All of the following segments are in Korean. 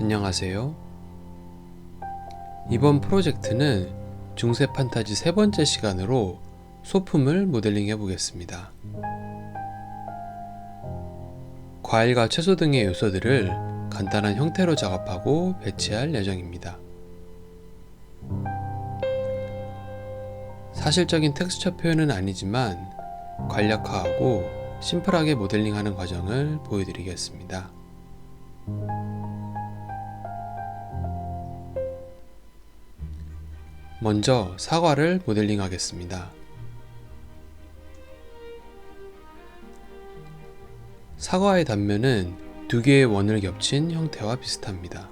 안녕하세요. 이번 프로젝트는 중세 판타지 세 번째 시간으로 소품을 모델링 해 보겠습니다. 과일과 채소 등의 요소들을 간단한 형태로 작업하고 배치할 예정입니다. 사실적인 텍스처 표현은 아니지만 간략화하고 심플하게 모델링하는 과정을 보여드리겠습니다. 먼저 사과를 모델링 하겠습니다. 사과의 단면은 두 개의 원을 겹친 형태와 비슷합니다.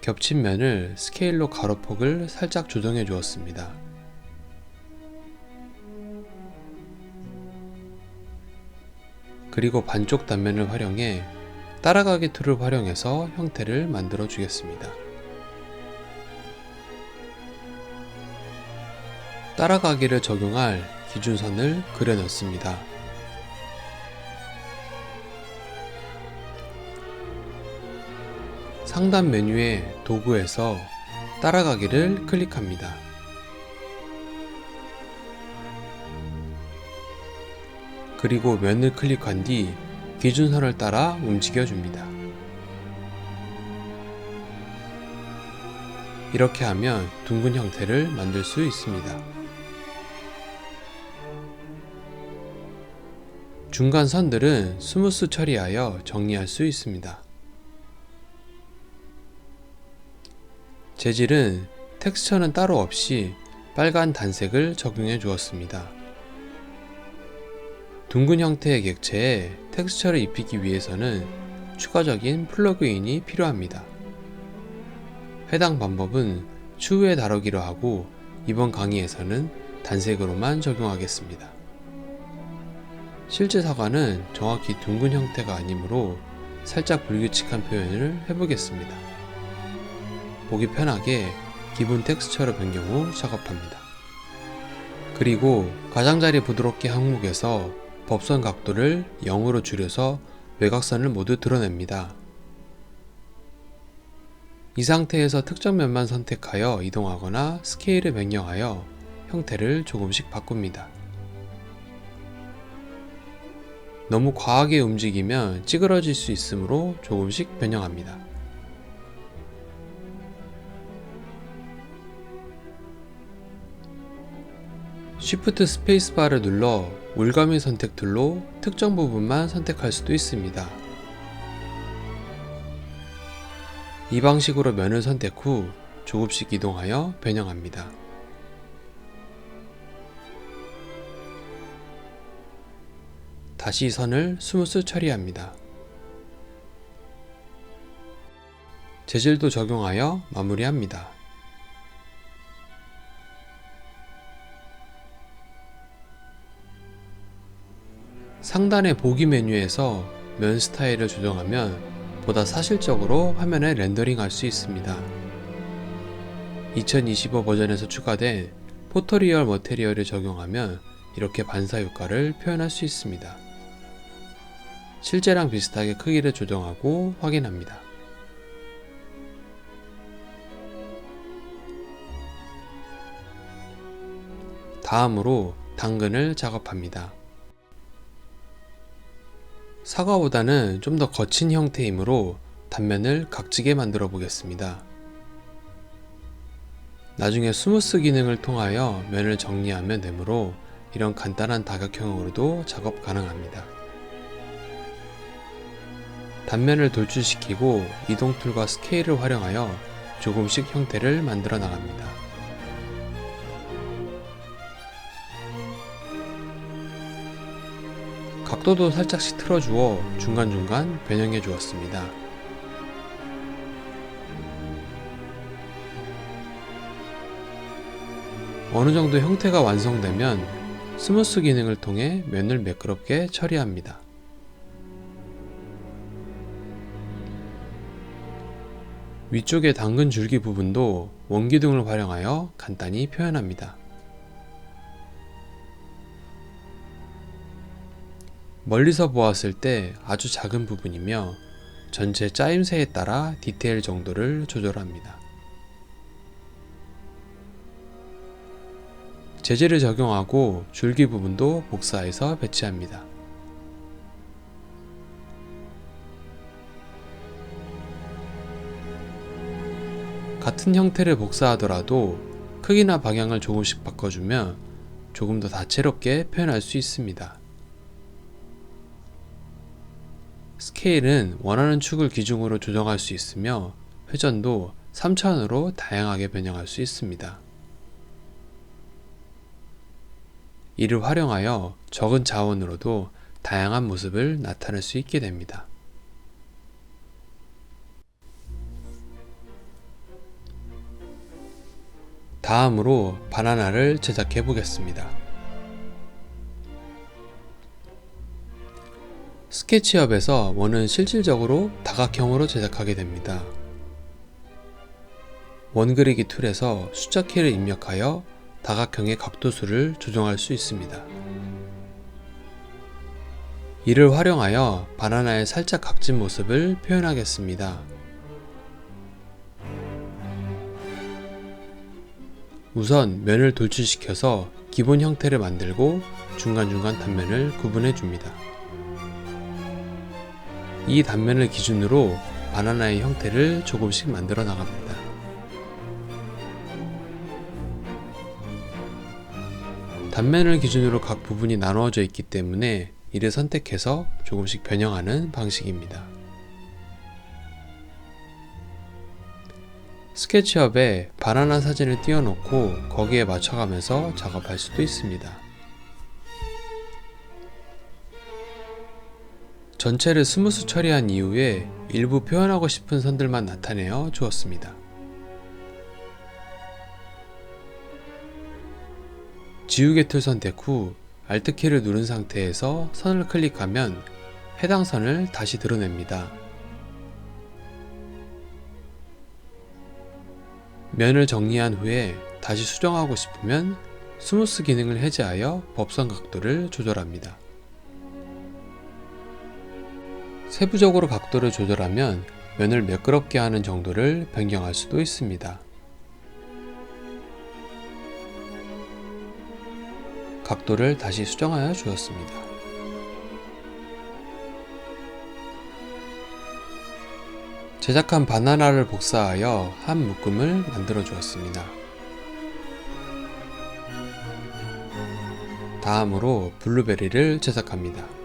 겹친 면을 스케일로 가로폭을 살짝 조정해 주었습니다. 그리고 반쪽 단면을 활용해 따라가기 툴을 활용해서 형태를 만들어 주겠습니다. 따라가기를 적용할 기준선을 그려 넣습니다. 상단 메뉴의 도구에서 따라가기를 클릭합니다. 그리고 면을 클릭한 뒤 기준선을 따라 움직여 줍니다. 이렇게 하면 둥근 형태를 만들 수 있습니다. 중간 선들은 스무스 처리하여 정리할 수 있습니다. 재질은 텍스처는 따로 없이 빨간 단색을 적용해 주었습니다. 둥근 형태의 객체에 텍스처를 입히기 위해서는 추가적인 플러그인이 필요합니다. 해당 방법은 추후에 다루기로 하고 이번 강의에서는 단색으로만 적용하겠습니다. 실제 사과는 정확히 둥근 형태가 아니므로 살짝 불규칙한 표현을 해보겠습니다. 보기 편하게 기본 텍스처로 변경 후 작업합니다. 그리고 가장자리 부드럽게 항목에서 법선 각도를 0으로 줄여서 외곽선을 모두 드러냅니다. 이 상태에서 특정 면만 선택하여 이동하거나 스케일을 변경하여 형태를 조금씩 바꿉니다. 너무 과하게 움직이면 찌그러질 수 있으므로 조금씩 변형합니다. Shift 스페이스바를 눌러 올가미 선택 툴로 특정 부분만 선택할 수도 있습니다. 이 방식으로 면을 선택 후 조금씩 이동하여 변형합니다. 다시 선을 스무스 처리합니다. 재질도 적용하여 마무리합니다. 상단의 보기 메뉴에서 면 스타일을 조정하면 보다 사실적으로 화면에 렌더링 할 수 있습니다. 2025 버전에서 추가된 포토리얼 머테리얼을 적용하면 이렇게 반사 효과를 표현할 수 있습니다. 실제랑 비슷하게 크기를 조정하고 확인합니다. 다음으로 당근을 작업합니다. 사과보다는 좀 더 거친 형태이므로 단면을 각지게 만들어 보겠습니다. 나중에 스무스 기능을 통하여 면을 정리하면 되므로 이런 간단한 다각형으로도 작업 가능합니다. 단면을 돌출시키고 이동 툴과 스케일을 활용하여 조금씩 형태를 만들어 나갑니다. 각도도 살짝씩 틀어주어 중간중간 변형해 주었습니다. 어느 정도 형태가 완성되면 스무스 기능을 통해 면을 매끄럽게 처리합니다. 위쪽의 당근 줄기 부분도 원기둥을 활용하여 간단히 표현합니다. 멀리서 보았을 때 아주 작은 부분이며 전체 짜임새에 따라 디테일 정도를 조절합니다. 재질을 적용하고 줄기 부분도 복사해서 배치합니다. 같은 형태를 복사하더라도 크기나 방향을 조금씩 바꿔주면 조금 더 다채롭게 표현할 수 있습니다. 스케일은 원하는 축을 기준으로 조정할 수 있으며 회전도 3차원으로 다양하게 변형할 수 있습니다. 이를 활용하여 적은 자원으로도 다양한 모습을 나타낼 수 있게 됩니다. 다음으로 바나나를 제작해 보겠습니다. 스케치업에서 원은 실질적으로 다각형으로 제작하게 됩니다. 원 그리기 툴에서 숫자 키를 입력하여 다각형의 각도수를 조정할 수 있습니다. 이를 활용하여 바나나의 살짝 각진 모습을 표현하겠습니다. 우선 면을 돌출시켜서 기본 형태를 만들고 중간중간 단면을 구분해 줍니다. 이 단면을 기준으로 바나나의 형태를 조금씩 만들어 나갑니다. 단면을 기준으로 각 부분이 나누어져 있기 때문에 이를 선택해서 조금씩 변형하는 방식입니다. 스케치업에 바나나 사진을 띄워놓고 거기에 맞춰가면서 작업할 수도 있습니다. 전체를 스무스 처리한 이후에 일부 표현하고 싶은 선들만 나타내어 주었습니다. 지우개 툴 선택 후 Alt키를 누른 상태에서 선을 클릭하면 해당 선을 다시 드러냅니다. 면을 정리한 후에 다시 수정하고 싶으면 스무스 기능을 해제하여 법선 각도를 조절합니다. 세부적으로 각도를 조절하면 면을 매끄럽게 하는 정도를 변경할 수도 있습니다. 각도를 다시 수정하여 주었습니다. 제작한 바나나를 복사하여 한 묶음을 만들어 주었습니다. 다음으로 블루베리를 제작합니다.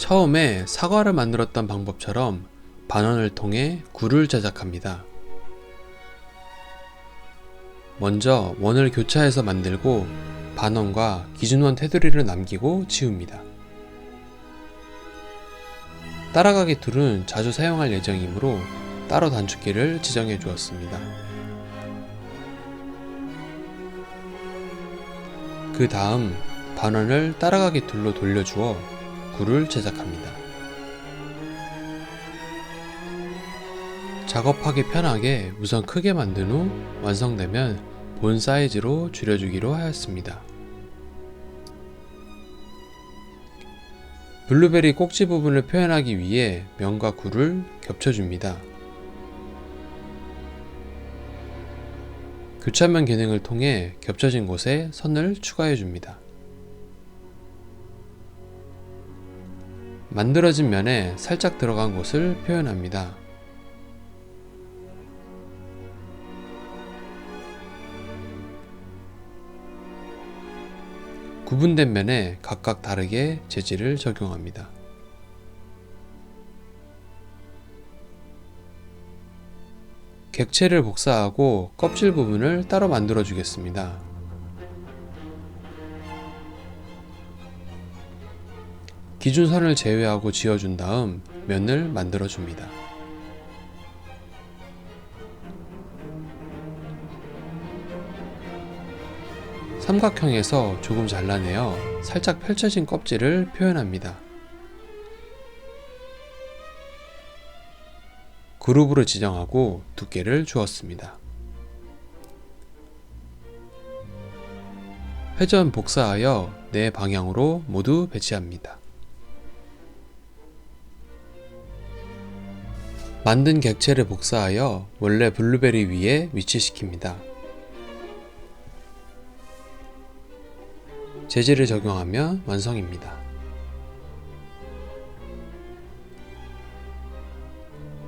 처음에 사과를 만들었던 방법처럼 반원을 통해 굴을 제작합니다. 먼저 원을 교차해서 만들고 반원과 기준원 테두리를 남기고 지웁니다. 따라가기 툴은 자주 사용할 예정이므로 따로 단축키를 지정해 주었습니다. 그 다음 반원을 따라가기 툴로 돌려주어 굴을 제작합니다. 작업하기 편하게 우선 크게 만든 후 완성되면 본 사이즈로 줄여주기로 하였습니다. 블루베리 꼭지 부분을 표현하기 위해 면과 굴을 겹쳐줍니다. 교차면 기능을 통해 겹쳐진 곳에 선을 추가해줍니다. 만들어진 면에 살짝 들어간 곳을 표현합니다. 구분된 면에 각각 다르게 재질을 적용합니다. 객체를 복사하고 껍질 부분을 따로 만들어 주겠습니다. 기준선을 제외하고 지어준 다음 면을 만들어 줍니다. 삼각형에서 조금 잘라내어 살짝 펼쳐진 껍질을 표현합니다. 그룹으로 지정하고 두께를 주었습니다. 회전 복사하여 네 방향으로 모두 배치합니다. 만든 객체를 복사하여 원래 블루베리 위에 위치시킵니다. 재질을 적용하면 완성입니다.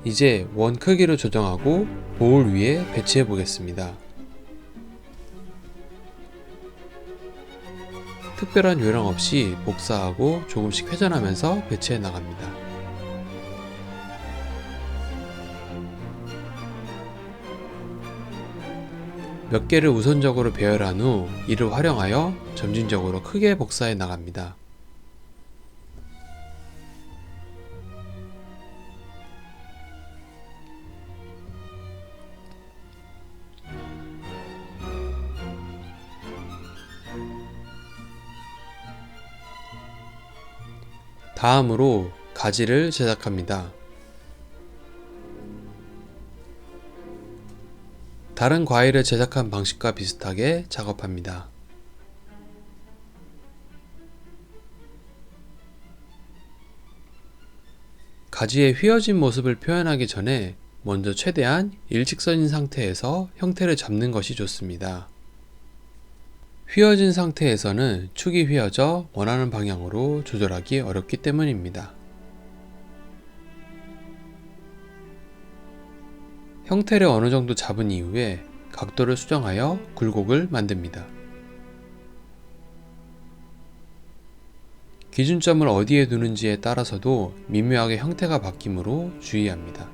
이제 원 크기를 조정하고 보울 위에 배치해 보겠습니다. 특별한 요령 없이 복사하고 조금씩 회전하면서 배치해 나갑니다. 몇 개를 우선적으로 배열한 후 이를 활용하여 점진적으로 크게 복사해 나갑니다. 다음으로 가지를 제작합니다. 다른 과일을 제작한 방식과 비슷하게 작업합니다. 가지의 휘어진 모습을 표현하기 전에 먼저 최대한 일직선인 상태에서 형태를 잡는 것이 좋습니다. 휘어진 상태에서는 축이 휘어져 원하는 방향으로 조절하기 어렵기 때문입니다. 형태를 어느 정도 잡은 이후에 각도를 수정하여 굴곡을 만듭니다. 기준점을 어디에 두는지에 따라서도 미묘하게 형태가 바뀌므로 주의합니다.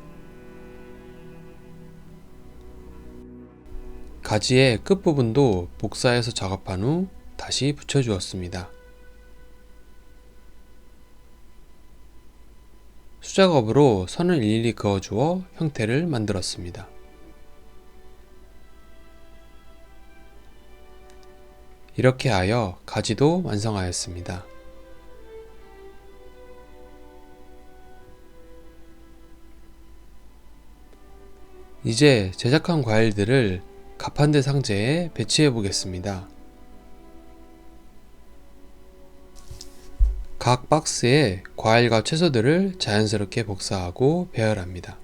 가지의 끝부분도 복사해서 작업한 후 다시 붙여주었습니다. 수작업으로 선을 일일이 그어주어 형태를 만들었습니다. 이렇게 하여 가지도 완성하였습니다. 이제 제작한 과일들을 가판대 상자에 배치해 보겠습니다. 각 박스에 과일과 채소들을 자연스럽게 복사하고 배열합니다.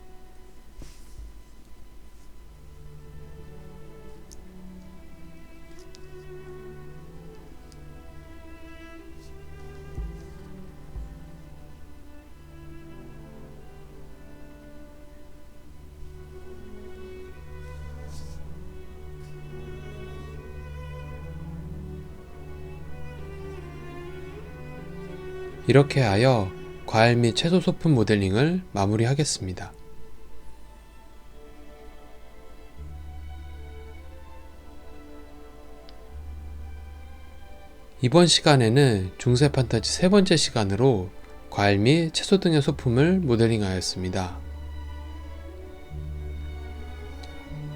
이렇게 하여 과일 및 채소 소품 모델링을 마무리하겠습니다. 이번 시간에는 중세 판타지 세 번째 시간으로 과일 및 채소 등의 소품을 모델링하였습니다.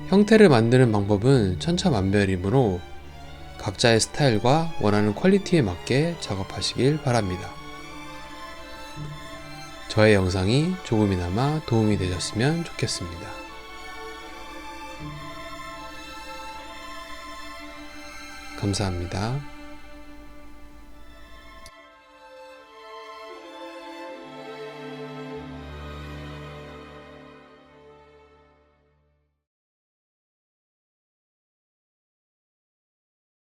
형태를 만드는 방법은 천차만별이므로 각자의 스타일과 원하는 퀄리티에 맞게 작업하시길 바랍니다. 저의 영상이 조금이나마 도움이 되셨으면 좋겠습니다. 감사합니다.